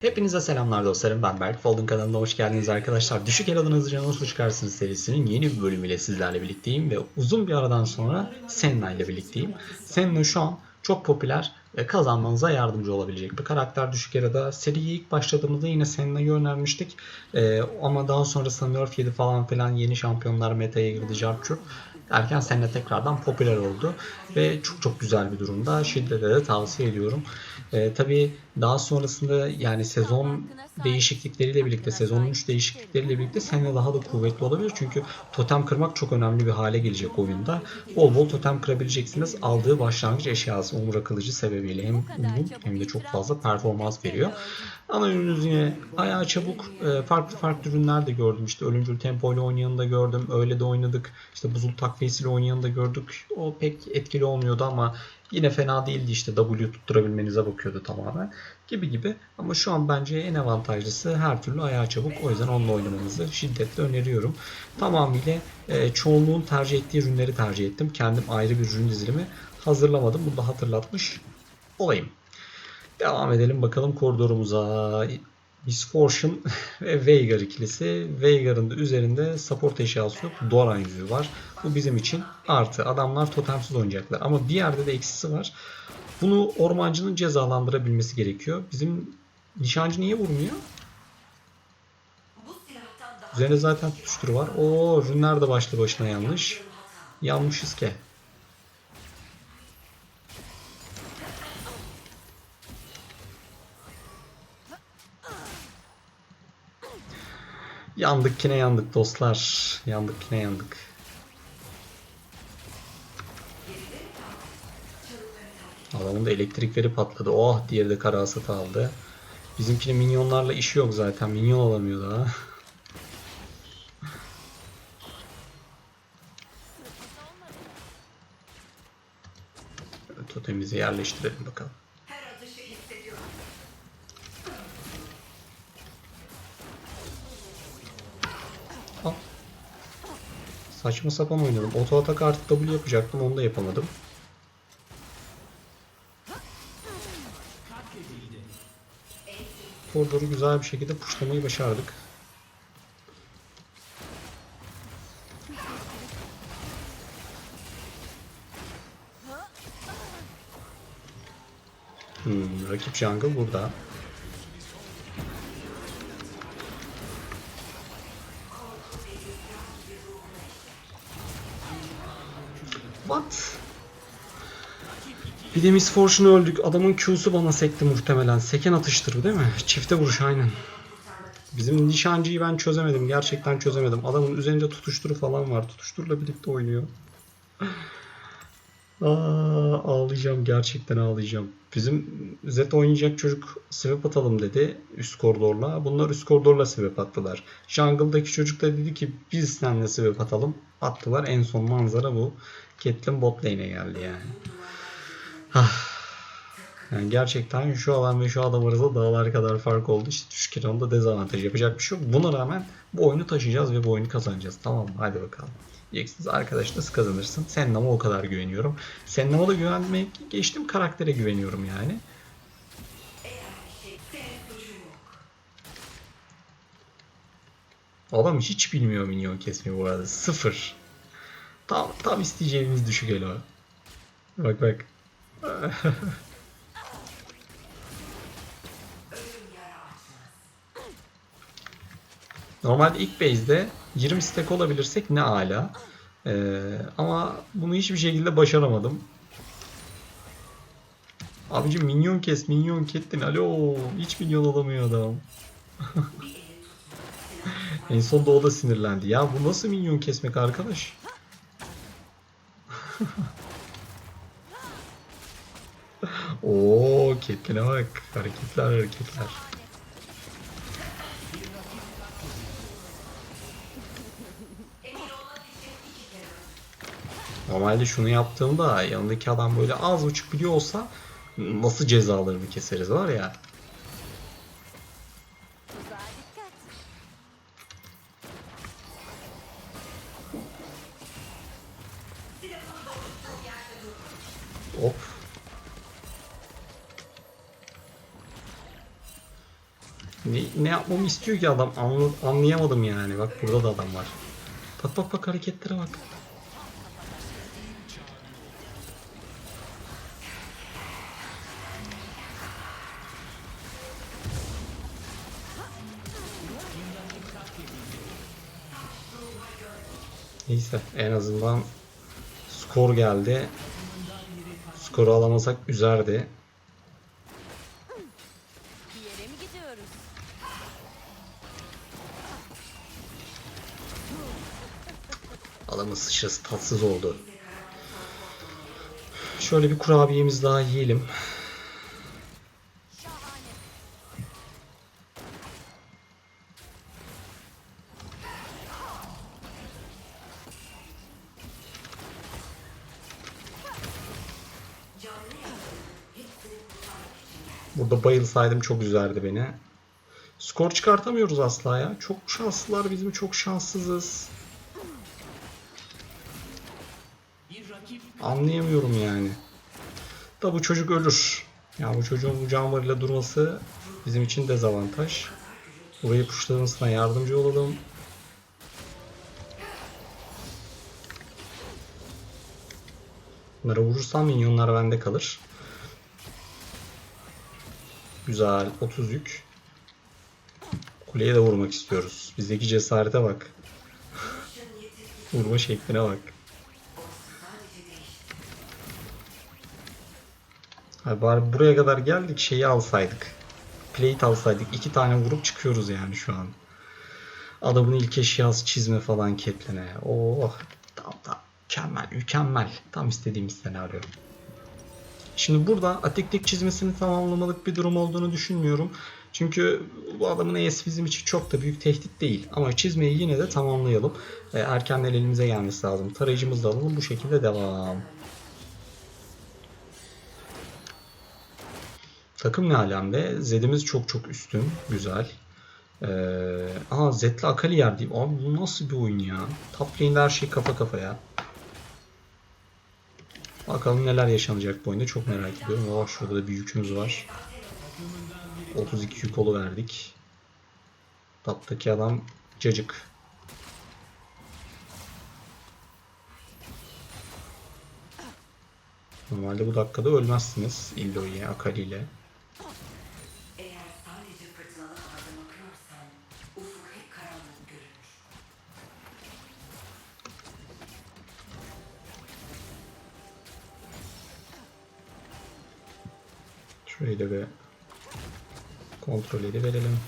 Hepinize selamlar dostlarım ben Berk. Folding kanalına hoş geldiniz arkadaşlar. Düşük el alın hızlıca nasıl çıkarsınız serisinin yeni bir bölümüyle sizlerle birlikteyim ve uzun bir aradan sonra Senna ile birlikteyim. Senna şu an çok popüler ve kazanmanıza yardımcı olabilecek bir karakter düşük arada. Seriye ilk başladığımızda yine Senna'yı önermiştik. Ee, ama daha sonra Nerf 7 falan filan yeni şampiyonlar meta'ya girdi Jarkür. Derken Senna tekrardan popüler oldu ve çok çok güzel bir durumda. Şiddetle de tavsiye ediyorum. Ee, tabii daha sonrasında yani sezon değişiklikleriyle birlikte, sezonun 3 değişiklikleriyle birlikte Senna daha da kuvvetli olabilir. Çünkü totem kırmak çok önemli bir hale gelecek oyunda. Bol bol totem kırabileceksiniz. Aldığı başlangıç eşyası Umra Kılıcı sebebiyle hem uzun hem de çok fazla performans veriyor. Ana ürününüz yine ayağı çabuk. e, Farklı farklı ürünler de gördüm. İşte ölümcül tempo ile oynayanı da gördüm. Öyle de oynadık. İşte buzul takviyesiyle oynayanı da gördük. O pek etkili olmuyordu ama yine fena değildi işte W tutturabilmenize bakıyordu tamamen gibi gibi. Ama şu an bence en avantajlısı her türlü ayağı çabuk. O yüzden onunla oynamanızı şiddetle öneriyorum. Tamamıyla e, çoğunluğun tercih ettiği ürünleri tercih ettim. Kendim ayrı bir ürün dizilimi hazırlamadım. Bunu da hatırlatmış olayım. Devam edelim bakalım koridorumuza. Miss Fortune ve Veigar ikilisi. Veigar'ın da üzerinde support eşyası yok. Doran yüzüğü var. Bu bizim için artı. Adamlar totemsiz oynayacaklar. Ama bir yerde de eksisi var. Bunu ormancının cezalandırabilmesi gerekiyor. Bizim nişancı niye vurmuyor? Üzerinde zaten tutuşturu var. O ürünler de başlı başına yanlış. Yanmışız ki. Yandık yine yandık dostlar. Yandık yine yandık. Adamın da elektrikleri patladı. Oh diğeri de kara hasatı aldı. Bizimkinin minyonlarla işi yok zaten. Minyon alamıyor daha. Totemizi yerleştirelim bakalım. Saçma sapan oynadım. Oto atak artık W yapacaktım. Onu da yapamadım. Koridoru güzel bir şekilde puşlamayı başardık. Hmm, rakip jungle burada. Bir de Miss öldük. Adamın Q'su bana sekti muhtemelen. Seken atıştırı değil mi? Çifte vuruş aynen. Bizim nişancıyı ben çözemedim. Gerçekten çözemedim. Adamın üzerinde tutuşturu falan var. Tutuşturla birlikte oynuyor. Aa, ağlayacağım. Gerçekten ağlayacağım. Bizim Z oynayacak çocuk swap atalım dedi üst koridorla. Bunlar üst koridorla swap attılar. Jungle'daki çocuk da dedi ki biz seninle swap atalım. Attılar. En son manzara bu. Caitlyn bot lane'e geldi yani. Yani gerçekten şu alan ve şu adam arasında dağlar kadar fark oldu. İşte düşük onda dezavantaj yapacak bir şey yok. Buna rağmen bu oyunu taşıyacağız ve bu oyunu kazanacağız. Tamam mı? Hadi bakalım. Diyeceksiniz arkadaş nasıl kazanırsın? Sennam'a o kadar güveniyorum. Sennam'a da güvenmek geçtim karaktere güveniyorum yani. Adam hiç bilmiyor minyon kesmeyi bu arada. Sıfır. Tam, tam isteyeceğimiz düşük elo. Bak bak. Normalde ilk base'de 20 stack olabilirsek ne ala. Ee, ama bunu hiçbir şekilde başaramadım. Abicim minyon kes, minyon kettin. Alo, hiç minyon alamıyor adam. en son da o da sinirlendi. Ya bu nasıl minyon kesmek arkadaş? Oo, Catelyn'e bak. Hareketler hareketler. Normalde şunu yaptığımda yanındaki adam böyle az buçuk biliyor olsa nasıl cezalarını keseriz var ya. Yapmamı istiyor ki adam Anla- anlayamadım yani. Bak burada da adam var. Bak bak bak hareketlere bak. Neyse en azından skor geldi. Skoru alamasak üzerdi. Sıçrası tatsız oldu. Şöyle bir kurabiyemiz daha yiyelim. Burada bayılsaydım çok üzerdi beni. Skor çıkartamıyoruz asla ya. Çok şanslılar bizim çok şanssızız. Anlayamıyorum yani. Da bu çocuk ölür. Ya bu çocuğun bu canavarıyla durması bizim için dezavantaj. Burayı puşlamasına yardımcı olalım. Bunlara vurursam minyonlar bende kalır. Güzel. 30 yük. Kuleye de vurmak istiyoruz. Bizdeki cesarete bak. Vurma şekline bak. Abi bari buraya kadar geldik şeyi alsaydık. Plate alsaydık. iki tane vurup çıkıyoruz yani şu an. Adamın ilk eşyası çizme falan ketlene. Oh. Tamam tamam. Mükemmel mükemmel. Tam istediğimiz senaryo. Şimdi burada atiklik çizmesini tamamlamalık bir durum olduğunu düşünmüyorum. Çünkü bu adamın ES bizim için çok da büyük tehdit değil. Ama çizmeyi yine de tamamlayalım. Erkenden elimize gelmesi lazım. Tarayıcımızı da alalım. Bu şekilde devam. Takım ne alemde? Zed'imiz çok çok üstün. Güzel. Ee, aa Zed'le Akali yerdeyim. Abi bu nasıl bir oyun ya? Top her şey kafa kafaya. Bakalım neler yaşanacak bu oyunda çok merak ediyorum. Oh şurada da bir yükümüz var. 32 yük kolu verdik. Taptaki adam cacık. Normalde bu dakikada ölmezsiniz Illo'ya, Akali ile. Şurayı da bir kontrol verelim.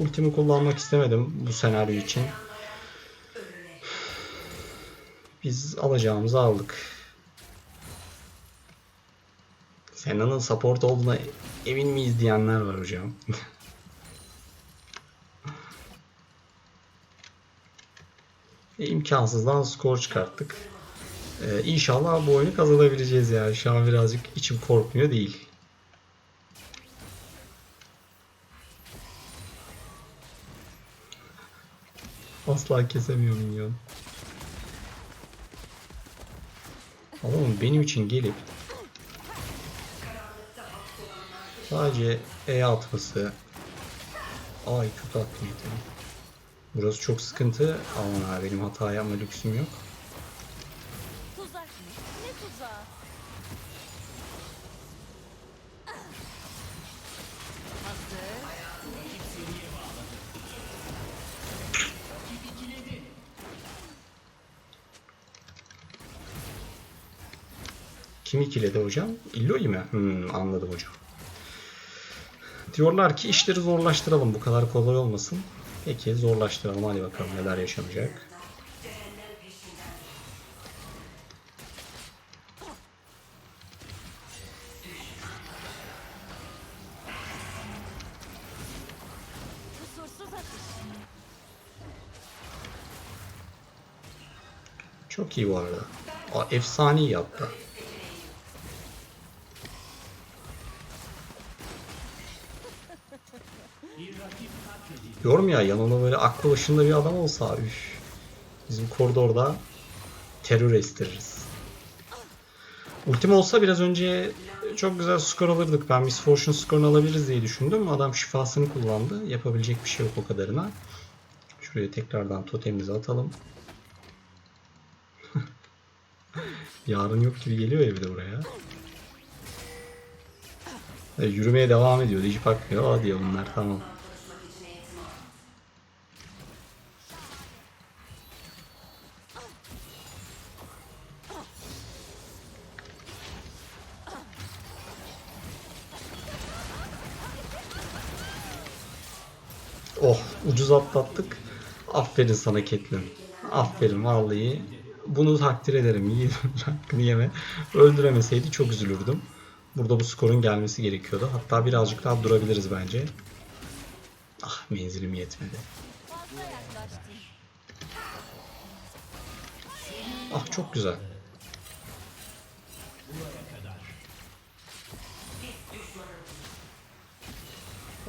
Ultimi kullanmak istemedim bu senaryo için. Biz alacağımızı aldık. Senna'nın support olduğuna emin miyiz diyenler var hocam. e, imkansızdan skor çıkarttık. Ee, inşallah bu oyunu kazanabileceğiz yani. Şu an birazcık içim korkmuyor değil. Asla kesemiyor minyon. Adamın benim için gelip sadece E atması Ay kötü attım yeteneği. Burası çok sıkıntı. Abi benim hata yapma lüksüm yok. Kim ikiledi hocam? Illoi mi? Hmm, anladım hocam. Diyorlar ki işleri zorlaştıralım. Bu kadar kolay olmasın. Peki zorlaştıralım. Hadi bakalım neler yaşanacak. Çok iyi bu arada. Aa, efsane iyi yaptı. Diyorum ya yanında böyle aklı başında bir adam olsa üf. Bizim koridorda terör estiririz. Ultim olsa biraz önce çok güzel skor alırdık. Ben Miss Fortune skorunu alabiliriz diye düşündüm. Adam şifasını kullandı. Yapabilecek bir şey yok o kadarına. Şuraya tekrardan totemimizi atalım. Yarın yok gibi geliyor ya bir de buraya. E, yürümeye devam ediyor. Digipack diyor. Aa diyor bunlar tamam. Aferin sana Caitlyn. Aferin vallahi. Bunu takdir ederim. İyi hakkını yeme. Öldüremeseydi çok üzülürdüm. Burada bu skorun gelmesi gerekiyordu. Hatta birazcık daha durabiliriz bence. Ah menzilim yetmedi. Ah çok güzel.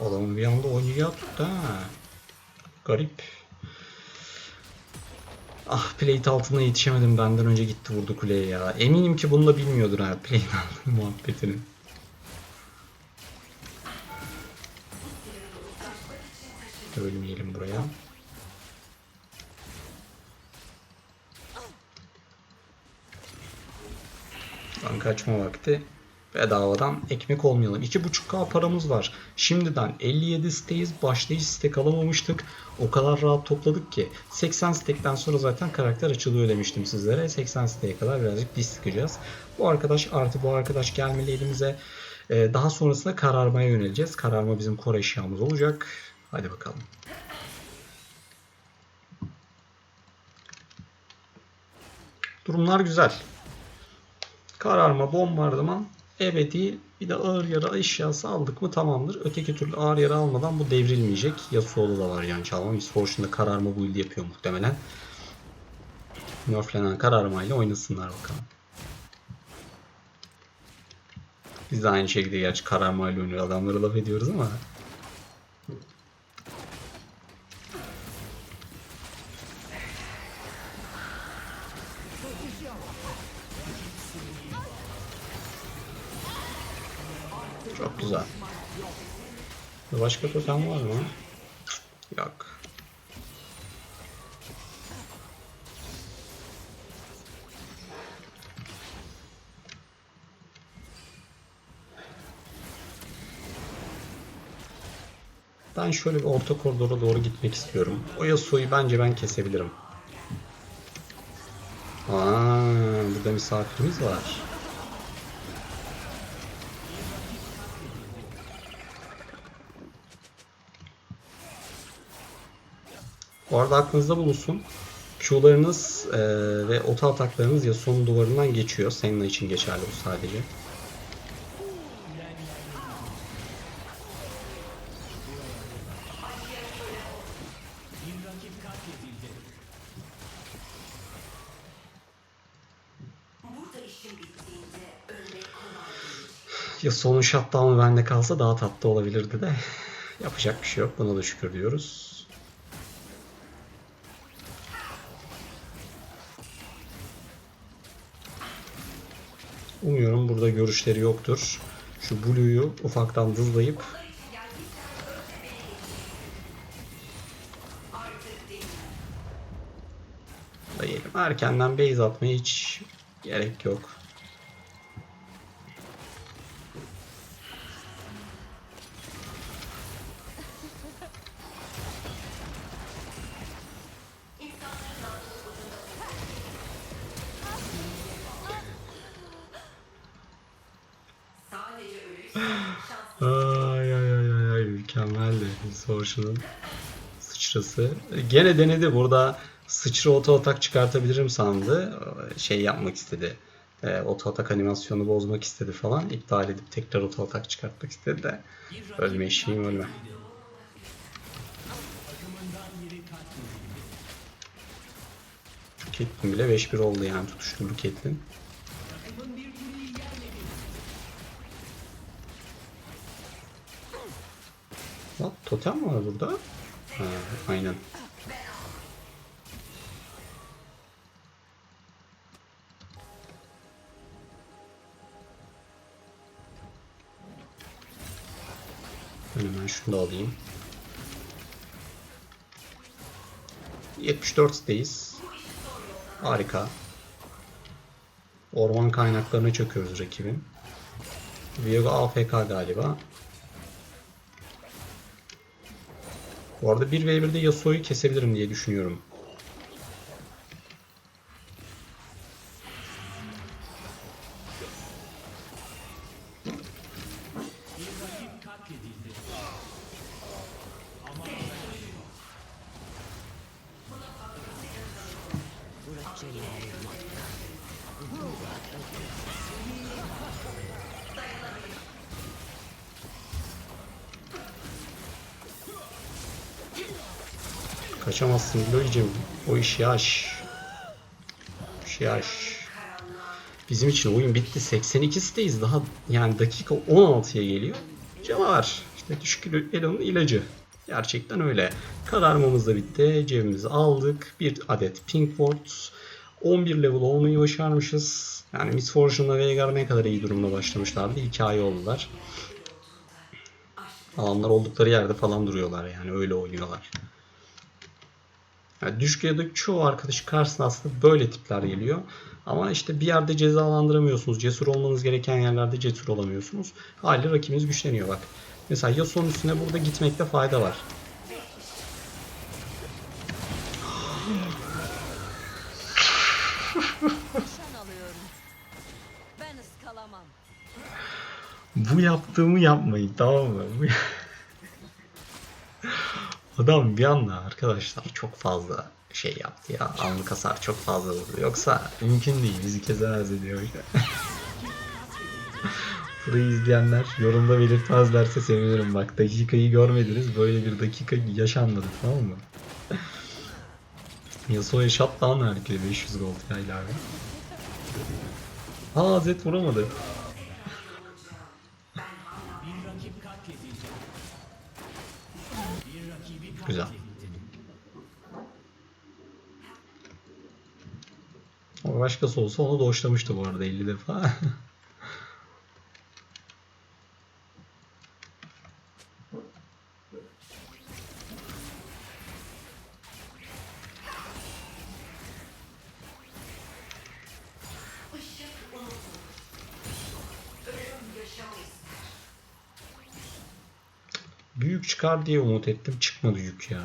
Adamın bir anda oynayacağı tuttu ha. Garip. Ah plate altına yetişemedim benden önce gitti vurdu kuleye ya. Eminim ki bunu da bilmiyordur ha plate altı muhabbetini. Ölmeyelim buraya. Lan kaçma vakti. Bedavadan ekmek olmayalım. 2.5k paramız var. Şimdiden 57 siteyiz. Başlayış stek alamamıştık. O kadar rahat topladık ki. 80 stekten sonra zaten karakter açılıyor demiştim sizlere. 80 siteye kadar birazcık diş sıkacağız. Bu arkadaş artı bu arkadaş gelmeli elimize. Ee, daha sonrasında kararmaya yöneleceğiz. Kararma bizim core eşyamız olacak. Hadi bakalım. Durumlar güzel. Kararma, bombardıman, ebedi bir de ağır yara eşyası aldık mı tamamdır. Öteki türlü ağır yara almadan bu devrilmeyecek. Yasuo'da da var yani çalma. Miss Fortune'da kararma build yapıyor muhtemelen. Nerflenen kararmayla oynasınlar bakalım. Biz de aynı şekilde gerçi kararmayla oynuyor. Adamları laf ediyoruz ama. Başka totem var mı? Yok. Ben şöyle bir orta koridora doğru gitmek istiyorum. O Yasuo'yu bence ben kesebilirim. Aa, burada misafirimiz var. Bu arada aklınızda bulunsun. Q'larınız eee, ve oto ataklarınız Yasuo'nun duvarından geçiyor. Senna için geçerli bu sadece. Değil. Yasuo'nun shutdown'u bende kalsa daha tatlı olabilirdi de. Yapacak bir şey yok. Buna da şükür diyoruz. Burada görüşleri yoktur. Şu Blue'yu ufaktan Dayayalım. Erkenden base atmaya hiç gerek yok. Sorşun'un sıçrası. Gene denedi burada sıçra oto atak çıkartabilirim sandı. Şey yapmak istedi. E, oto atak animasyonu bozmak istedi falan. İptal edip tekrar oto atak çıkartmak istedi de. Ölme eşeğim ölme. Şu Caitlyn bile 5-1 oldu yani tutuşturdu Caitlyn. Lan totem var burada? Ha, aynen. Hemen şunu da alayım. 74'teyiz. Harika. Orman kaynaklarını çöküyoruz rakibin. Viego AFK galiba. Bu arada 1v1'de Yasuo'yu kesebilirim diye düşünüyorum. Kaçamazsın Loicim. O iş yaş. O iş yaş. Bizim için oyun bitti. 82'deyiz. Daha yani dakika 16'ya geliyor. Canavar. İşte düşük Elon'un ilacı. Gerçekten öyle. Kararmamız da bitti. Cebimizi aldık. Bir adet Pink Ward. 11 level olmayı başarmışız. Yani Miss Fortune'la Veigar ne kadar iyi durumda başlamışlardı. Hikaye oldular. Alanlar oldukları yerde falan duruyorlar yani öyle oynuyorlar. Yani da çoğu arkadaş karşısına aslında böyle tipler geliyor. Ama işte bir yerde cezalandıramıyorsunuz. Cesur olmanız gereken yerlerde cesur olamıyorsunuz. Hali rakibiniz güçleniyor bak. Mesela Yasuo'nun üstüne burada gitmekte fayda var. Bu yaptığımı yapmayın tamam mı? Adam bir anda arkadaşlar çok fazla şey yaptı ya. Anlık hasar çok fazla vurdu. Yoksa mümkün değil. Bizi kezemez ediyor. Burayı izleyenler yorumda belirtmezlerse sevinirim. Bak dakikayı görmediniz. Böyle bir dakika yaşanmadı tamam mı? Yasuo'ya shutdown verdi 500 gold ya ilave. Aa Zed vuramadı. Güzel. O başkası olsa onu doşlamıştı bu arada 50 defa. çıkar diye umut ettim. Çıkmadı yük ya.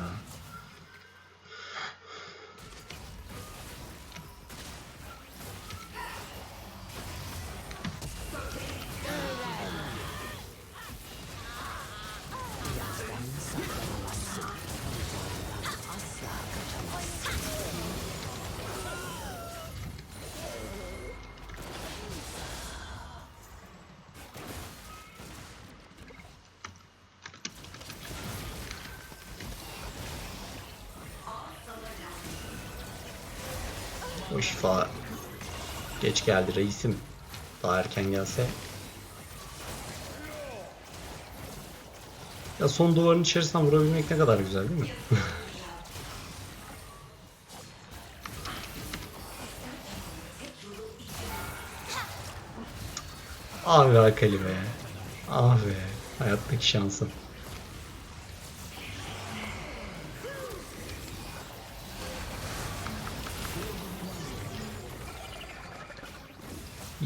O şifa geç geldi reisim. Daha erken gelse. Ya son duvarın içerisinden vurabilmek ne kadar güzel değil mi? be Akali be. Be. Hayattaki şansım.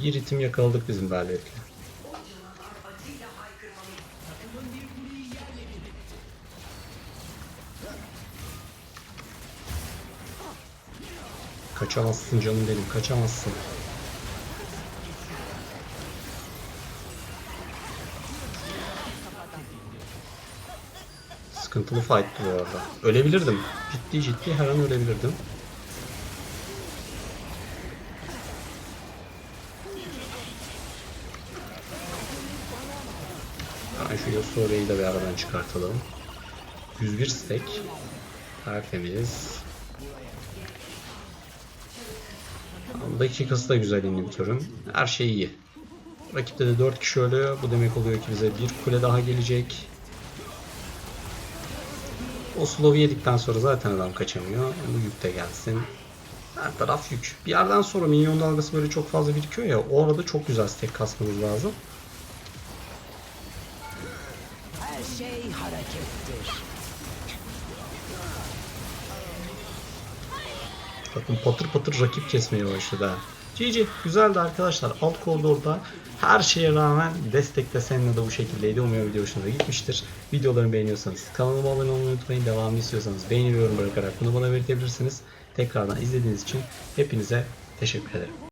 İyi ritim yakaladık bizim haykırmalıyız. Kaçamazsın canım benim, kaçamazsın. Sıkıntılı fight'tı bu arada. Ölebilirdim. Ciddi ciddi her an ölebilirdim. Bey'i de bir aradan çıkartalım. 101 stack. Tertemiz. Dakikası da güzel inhibitörün. Her şey iyi. Rakipte de 4 kişi ölüyor. Bu demek oluyor ki bize bir kule daha gelecek. O slow'u yedikten sonra zaten adam kaçamıyor. Bu yük de gelsin. Her taraf yük. Bir yerden sonra minyon dalgası böyle çok fazla birikiyor ya. O arada çok güzel stack kasmamız lazım. Her şey harekettir. Bakın patır patır rakip kesmeye başladı ha. GG güzeldi arkadaşlar. Alt koridorda her şeye rağmen destekte seninle de bu şekildeydi. Umuyorum video hoşunuza gitmiştir. Videolarımı beğeniyorsanız kanalıma abone olmayı unutmayın. Devamını istiyorsanız beğeni yorum bırakarak bunu bana belirtebilirsiniz. Tekrardan izlediğiniz için hepinize teşekkür ederim.